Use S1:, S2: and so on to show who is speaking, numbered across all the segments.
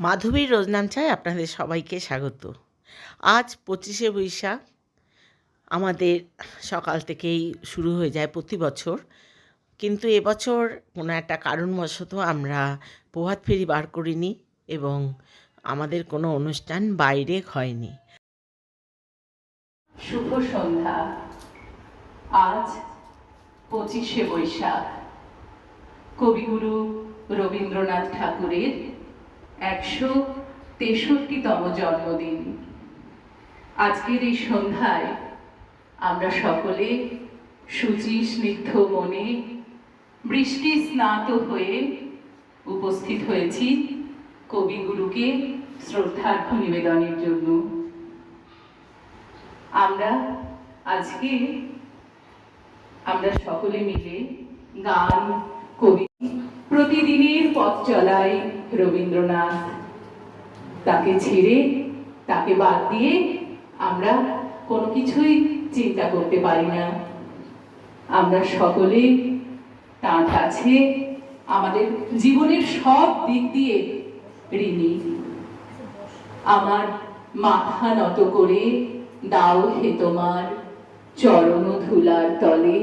S1: মাধবীর রোজনাম চায় আপনাদের সবাইকে স্বাগত। আজ পঁচিশে বৈশাখ। আমাদের সকাল থেকেই শুরু হয়ে যায় প্রতি বছর। কিন্তু এবছর কোনো একটা কারণবশত আমরা প্রভাত ফেরি বার করিনি এবং আমাদের কোনো অনুষ্ঠান বাইরে হয়নি।
S2: শুভ সন্ধ্যা। আজ পঁচিশে বৈশাখ। কবিগুরু রবীন্দ্রনাথ ঠাকুরের একশো তেষট্টিতম জন্মদিন। আজকের এই সন্ধ্যায় আমরা সকলে শুচি স্নিগ্ধ মনে বৃষ্টি স্নাত হয়ে উপস্থিত হয়েছি কবিগুরুকে শ্রদ্ধার্ঘ নিবেদনের জন্য। আমরা আজকে আমরা সকলে মিলে গান, কবি প্রতিদিনের পথ চলায় রবীন্দ্রনাথ। তাকে ছেড়ে, তাকে বাদ দিয়ে আমরা কোনো কিছুই চিন্তা করতে পারি না। আমরা সকলে তার কাছে আমাদের জীবনের সব দিক দিয়ে ঋণী। আমার মাথা নত করে দাও হে তোমার চরণ ধুলার তলে।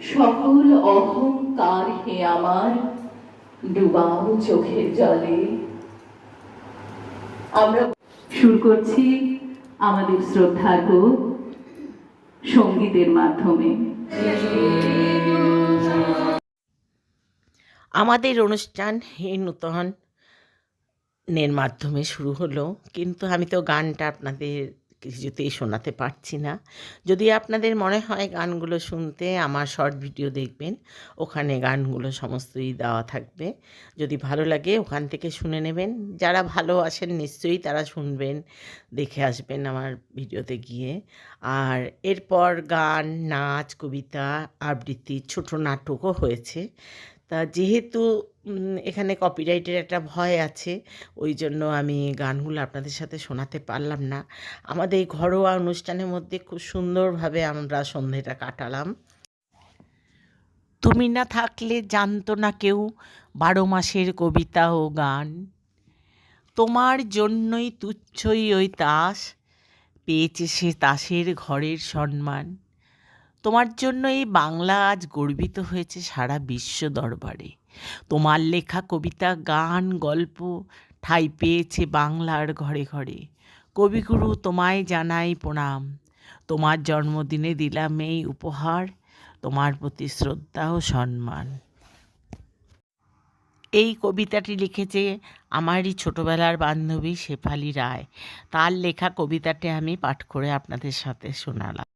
S2: সকল অহংকার হে আমার, ডুবাও চোখের জলে। আমরা শুরু করছি আমাদের শ্রদ্ধার্ঘ সঙ্গীতের মাধ্যমে।
S1: আমাদের অনুষ্ঠান হে নূতনের মাধ্যমে শুরু হলো, কিন্তু আমি তো গানটা আপনাদের কিছুতেই শোনাতে পারছি না। যদি আপনাদের মনে হয় গানগুলো শুনতে আমার শর্ট ভিডিও দেখবেন, ওখানে গানগুলো সমস্তই দেওয়া থাকবে। যদি ভালো লাগে ওখান থেকে শুনে নেবেন। যারা ভালো আসেন নিশ্চয়ই তারা শুনবেন, দেখে আসবেন আমার ভিডিওতে গিয়ে। আর এরপর গান, নাচ, কবিতা, আবৃত্তি, ছোট নাটকও হয়েছে। তা যেহেতু এখানে কপিরাইটের একটা ভয় আছে ওই জন্য আমি গানগুলো আপনাদের সাথে শোনাতে পারলাম না। আমাদের এই ঘরোয়া অনুষ্ঠানের মধ্যে খুব সুন্দরভাবে আমরা সন্ধেটা কাটালাম। তুমি না থাকলে জানতো না কেউ বারো মাসের কবিতা ও গান। তোমার জন্যই তুচ্ছই ওই তাস, পেয়েছে সে তাসের ঘরের সম্মান। তোমার জন্য এই বাংলা আজ গর্বিত হয়েছে সারা বিশ্ব দরবারে। তোমার লেখা, কবিতা, গান, গল্প ঠাই পেয়েছে বাংলার ঘরে ঘরে। কবিগুরু তোমায় জানাই প্রণাম। তোমার জন্মদিনে দিলাম এই উপহার, তোমার প্রতি শ্রদ্ধা ও সম্মান। এই কবিতাটি লিখেছে আমারই ছোটবেলার বান্ধবী শেফালি রায়। তার লেখা, কবিতাটি আমি পাঠ করে আপনাদের সাথে শোনালাম।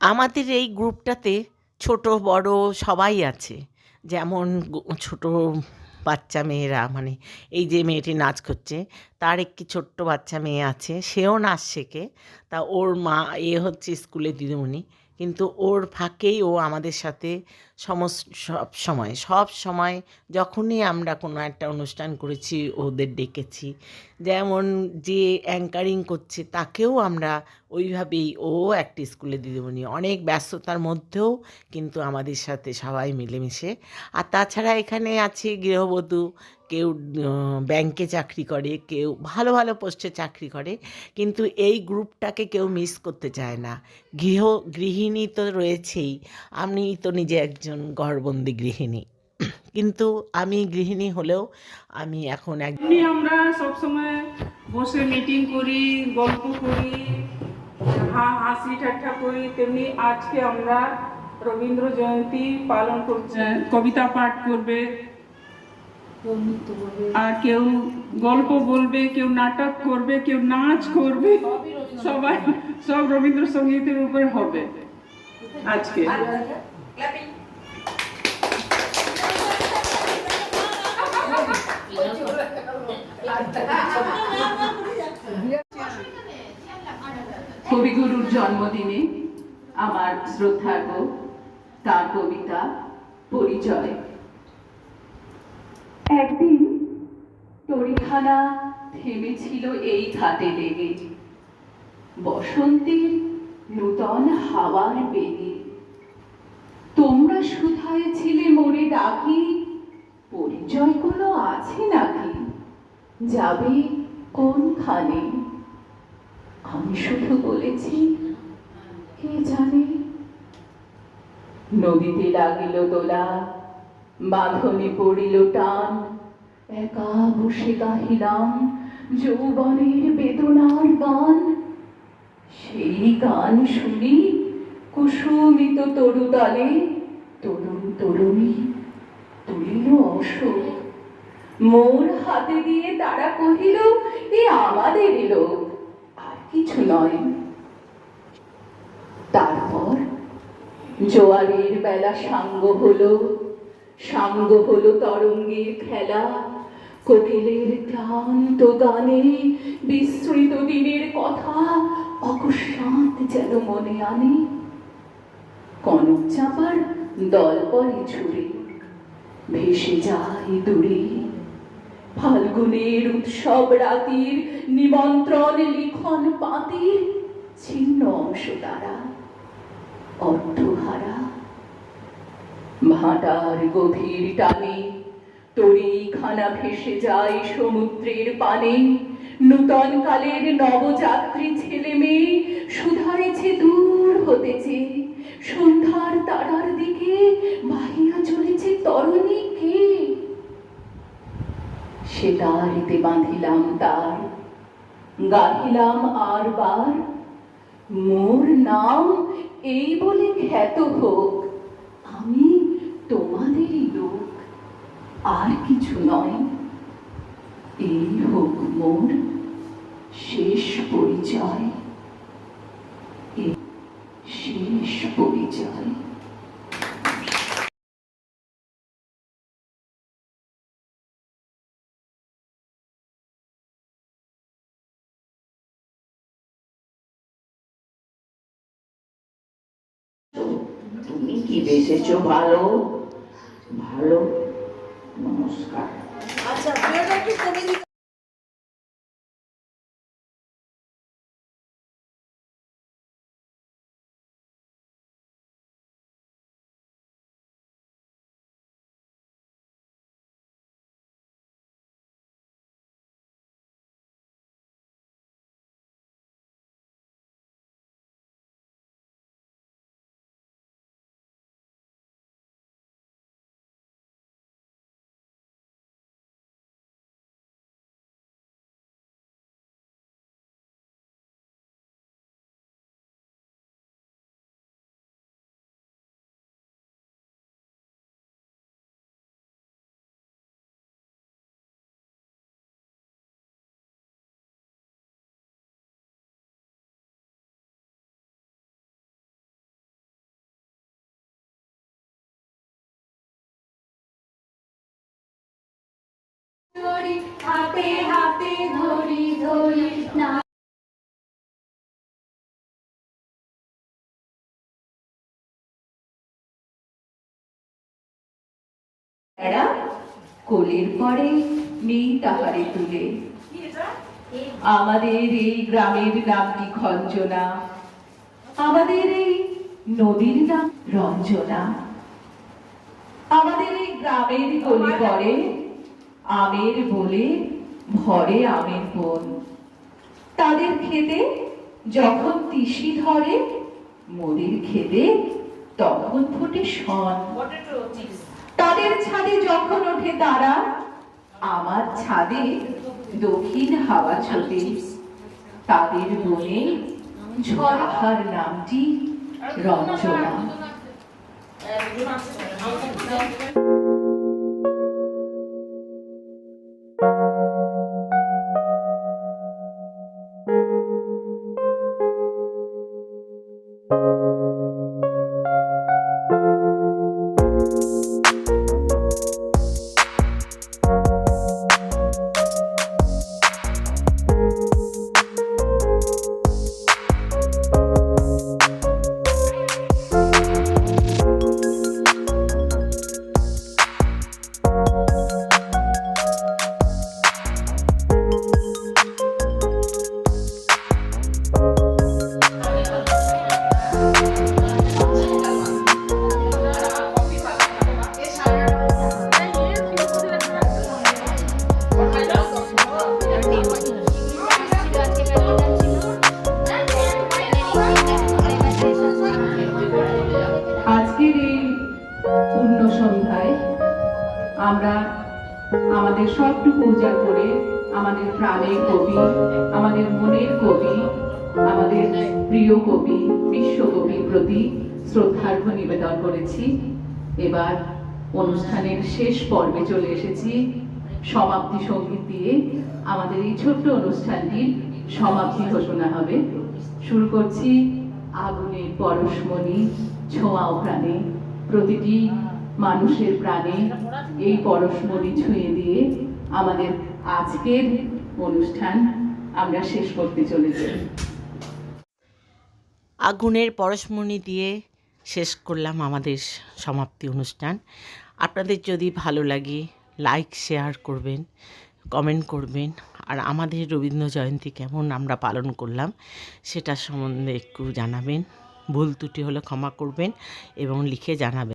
S1: আমাদের এই গ্রুপটাতে ছোট, বড় সবাই আছে। যেমন ছোট বাচ্চা মেয়েরা মানে এই যে মেয়েটি নাচ করছে, তার একটি ছোট্ট বাচ্চা মেয়ে আছে, সেও নাচ শেখে। তা ওর মা, এ হচ্ছে স্কুলে দিদিমণি। কিন্তু ওর ফাঁকেই ও আমাদের সাথে সব সময় সব সময় যখনই আমরা কোনো একটা অনুষ্ঠান করেছি, ওদের ডেকেছি, যেমন যে অ্যাঙ্কারিং করছে, তাকেও আমরা ওইভাবেই, ও একটি স্কুলে দিদিমণি, অনেক ব্যস্ততার মধ্যেও কিন্তু আমাদের সাথে সবাই মিলেমিশে। আর তাছাড়া এখানে আছে গৃহবধূ, কেউ ব্যাংকে চাকরি করে, কেউ ভালো ভালো পোস্টে চাকরি করে, কিন্তু এই গ্রুপটাকে কেউ মিস করতে চায় না। গৃহ, গৃহিণী তো রয়েছেই, আমি তো নিজে একজন ঘরবন্দি গৃহিণী। কিন্তু আমি গৃহিণী হলেও আমি এখন এক
S3: আমরা সবসময় বসে মিটিং করি গল্প করি হা- হাসি ঠাট্টা করি তেমনি আজকে আমরা রবীন্দ্র জয়ন্তী পালন করছে কবিতা পাঠ করবে। আর কেউ গল্প বলবে কেউ নাটক করবে কেউ নাচ করবে। সবাই সব রবীন্দ্র সঙ্গীতের উপর হবে আজকে।
S2: কবিগুরুর জন্মদিনে আমার শ্রদ্ধার্ঘ, তার কবিতা পরিচয়। একদিন তরিখানা থেমেছিল এই ঘাটে লেগে। বসন্তের নূতন হাওয়ার বেগে। তোমরা শুধায় ছিলে মোরে ডাকি পরিচয় কোনো আছে নাকি? যাবে কোনখানে? আমি শুধু বলেছি, কে জানে? নদীতে লাগিল দোলা, বাঁধনে পড়িল টান, একা বসে গাহিলাম যৌবনের বেদনার গান। সেই গান শুনি কুসুমিত তরুতালে, তরুণ তরুণী তুলিল অশোক মোর হাতে দিয়ে তারা কহিল, এ আমাদের লোক, আর কিছু নয়। তারপর জোয়ারের বেলা সাঙ্গ হলো সাঙ্গ হলো তরঙ্গের খেলা, কোকিলের ক্লান্ত গানে বিস্মৃত দিনের কথা অকস্মাৎ যেন মনে আনে। কনক চাপার দল পরে ছুড়ে ভেসে যায় দূরে। ফাল্গুনের উৎসব রাতির নিমন্ত্রণ লিখন পাতির ছিন্ন অংশ তারা অর্ধহারা ভাটার গভীর টানে তরিখানা ভেসে যায় সমুদ্রের পানে। নূতন কালের নবযাত্রী ছেলে মেয়ে সুধারেছে দূর হতেছে। সন্ধ্যার তারার দিকে বাহিয়া চলেছে তরণী কে সে তারিতে বাঁধিলাম তার। গাহিলাম আর বার। মোর নাম এই বলে খ্যাত হোক, আমি তোমাদেরই লোক। আর কিছু নয়, এই হোক মোর শেষ পরিচয়। শেষ পরিচয়।
S4: তুমি কি বেসেছ ভালো? ভালো? নমস্কার।
S5: আচ্ছা দিতে
S6: হাতে হাতে ধরি ধরি না।
S2: কোলের পরে নেই তাহারে তুলে। আমাদের এই গ্রামের নামটি খঞ্জনা আমাদের এই নদীর নাম রঞ্জনা। আমাদের এই গ্রামের গলি পরে আমের বলে ভরে আমের বন। তাদের খেতে যখন তিসি ধরে মোদের খেতে তখন ফোটে শন। তাদের ছাদে যখন ওঠে তারা আমার ছাদে দক্ষিণ হাওয়া ছোটে। তাদের বনে ঝড়হার নামটি রঞ্জনা
S7: আমাদের সবটুকু উজাড় করে আমাদের প্রাণের কবি, আমাদের মনের কবি, আমাদের প্রিয় কবি, বিশ্বকবির প্রতি শ্রদ্ধার্ঘ নিবেদন করেছি। এবার অনুষ্ঠানের শেষ পর্বে চলে এসেছি। সমাপ্তি সংগীত দিয়ে আমাদের এই ছোট্ট অনুষ্ঠানটির সমাপ্তি ঘোষণা হবে। শুরু করছি আগুনের পরশমণি ছোঁয়াও প্রাণে। প্রতিটি মানুষের প্রাণে এই পরশমণি ছুঁয়ে দিয়ে আমাদের আজকের অনুষ্ঠান আমরা শেষ করতে চলেছি।
S1: আগুনের পরশমণি দিয়ে শেষ করলাম আমাদের সমাপ্তি অনুষ্ঠান। আপনাদের যদি ভালো লাগে লাইক শেয়ার করবেন কমেন্ট করবেন, আর আমাদের রবীন্দ্র জয়ন্তী কেমন আমরা পালন করলাম, সেটা সম্বন্ধে একটু জানাবেন। ভুল ত্রুটি হলে ক্ষমা করবেন এবং লিখে জানাবেন।